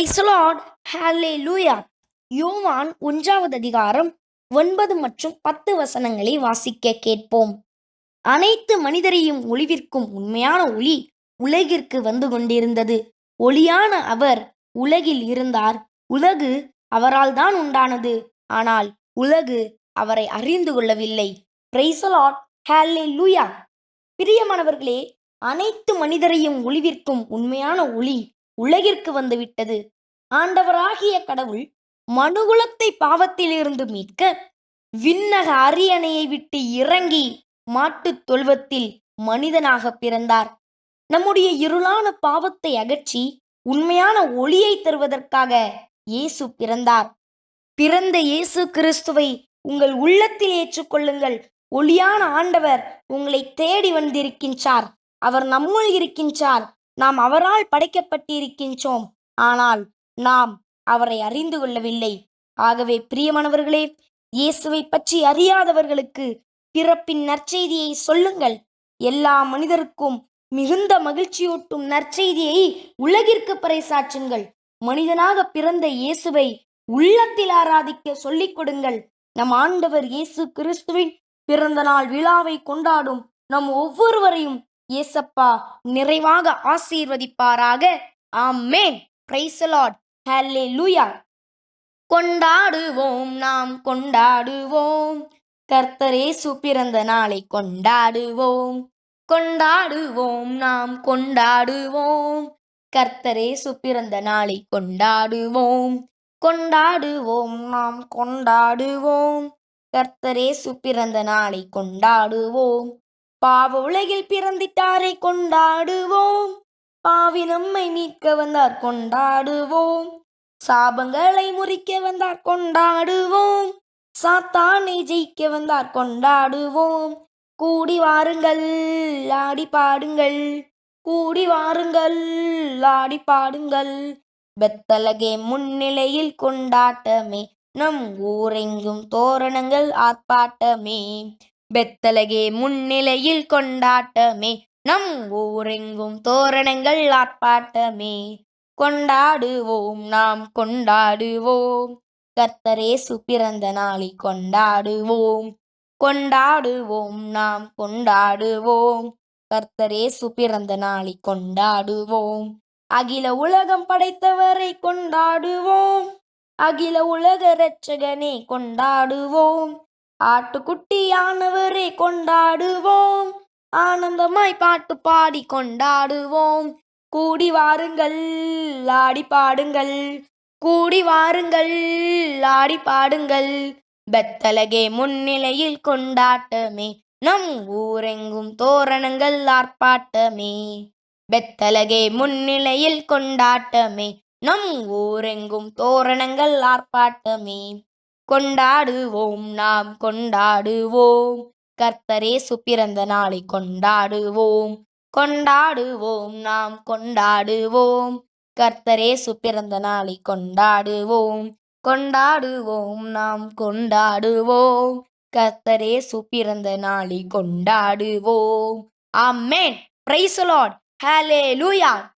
பிரைசலாட் Halle லூயா யோவான் ஒன்றாவது அதிகாரம் ஒன்பது மற்றும் பத்து வசனங்களை வாசிக்க கேட்போம். அனைத்து மனிதரையும் ஒளிவிற்கும் உண்மையான ஒளி உலகிற்கு வந்து கொண்டிருந்தது. ஒளியான அவர் உலகில் இருந்தார். உலகு அவரால் தான் உண்டானது. ஆனால் உலகு அவரை அறிந்து கொள்ளவில்லை. பிரைசலாட் ஹேலே லூயா பிரியமானவர்களே அனைத்து மனிதரையும் ஒளிவிற்கும் உண்மையான ஒளி உலகிற்கு வந்துவிட்டது ஆண்டவராகிய கடவுள் மனுகுலத்தை பாவத்திலிருந்து மீட்க விண்ணக அரியணையை விட்டு இறங்கி மாட்டுத் தொல்வத்தில் மனிதனாக பிறந்தார். நம்முடைய இருளான பாவத்தை அகற்றி உண்மையான ஒளியை தருவதற்காக இயேசு பிறந்தார். பிறந்த இயேசு கிறிஸ்துவை உங்கள் உள்ளத்தில் ஏற்றுக்கொள்ளுங்கள். ஒளியான ஆண்டவர் உங்களை தேடி வந்திருக்கின்றார். அவர் நம்முள் இருக்கின்றார். நாம் அவரால் படைக்கப்பட்டிருக்கின்றோம். ஆனால் நாம் அவரை அறிந்து கொள்ளவில்லை. ஆகவே பிரியமானவர்களே இயேசுவை பற்றி அறியாதவர்களுக்கு பிறப்பின் நற்செய்தியை சொல்லுங்கள். எல்லா மனிதருக்கும் மிகுந்த மகிழ்ச்சியூட்டும் நற்செய்தியை உலகிற்கு பறைசாற்றுங்கள். மனிதனாக பிறந்த இயேசுவை உள்ளத்தில் ஆராதிக்க சொல்லிக் கொடுங்கள். நம் ஆண்டவர் இயேசு கிறிஸ்துவின் பிறந்த நாள் விழாவை கொண்டாடும் நம் ஒவ்வொருவரையும் இயேசப்பா நிறைவாக ஆசீர்வதிப்பாராக. ஆமென். பிரைஸ் லார்ட் ஹalleluya கொண்டாடுவோம் நாம் கொண்டாடுவோம். கர்த்தரேசு பிறந்த நாளை கொண்டாடுவோம். கொண்டாடுவோம் நாம் கொண்டாடுவோம். கர்த்தரேசு பிறந்த நாளை கொண்டாடுவோம். கொண்டாடுவோம் நாம் கொண்டாடுவோம். கர்த்தரேசு பிறந்த நாளை கொண்டாடுவோம். பாவ உலகில் பிறந்திட்டாரை கொண்டாடுவோம். பாவி நம்மை மீட்க வந்தார் கொண்டாடுவோம். சாபங்களை முறிக்க வந்தார் கொண்டாடுவோம். சாத்தானை ஜெயிக்க வந்தார் கொண்டாடுவோம். கூடி வாருங்கள் ஆடி பாடுங்கள். கூடி வாருங்கள் ஆடி பாடுங்கள். பெத்தலகே முன்னிலையில் கொண்டாட்டமே நம் ஊரெங்கும் தோரணங்கள் ஆர்ப்பாட்டமே. பெத்தலகே முன்னிலையில் கொண்டாட்டமே. நம் ஊரெங்கும் தோரணங்கள் ஆர்ப்பாட்டமே. கொண்டாடுவோம் நாம் கொண்டாடுவோம். கர்த்தரேசு பிறந்த நாளை கொண்டாடுவோம். கொண்டாடுவோம் நாம் கொண்டாடுவோம். கர்த்தரேசு பிறந்த நாளை கொண்டாடுவோம். அகில உலகம் படைத்தவரை கொண்டாடுவோம். அகில உலக இரட்சகனை கொண்டாடுவோம். ஆட்டுக்குட்டியானவரை கொண்டாடுவோம். ஆனந்தமாய் பாட்டு பாடி கொண்டாடுவோம். கூடி வாருங்கள் ஆடி பாடுங்கள். கூடி வாருங்கள் ஆடி பாடுங்கள். பெத்தலகே முன்னிலையில் கொண்டாட்டமே. நம் ஊரெங்கும் தோரணங்கள் ஆர்ப்பாட்டமே. பெத்தலகே முன்னிலையில் கொண்டாட்டமே. நம் ஊரெங்கும் தோரணங்கள் ஆர்ப்பாட்டமே. கொண்டாடுவோம் நாம் கொண்டாடுவோம். கர்த்தரே சுப்பிறந்த நாளை கொண்டாடுவோம். கொண்டாடுவோம் நாம் கொண்டாடுவோம். கர்த்தரே சுப்பிறந்த நாளை கொண்டாடுவோம். கொண்டாடுவோம் நாம் கொண்டாடுவோம். கர்த்தரே சுப்பிறந்த நாளை கொண்டாடுவோம். ஆமென். பிரைஸ் லார்ட் லூயா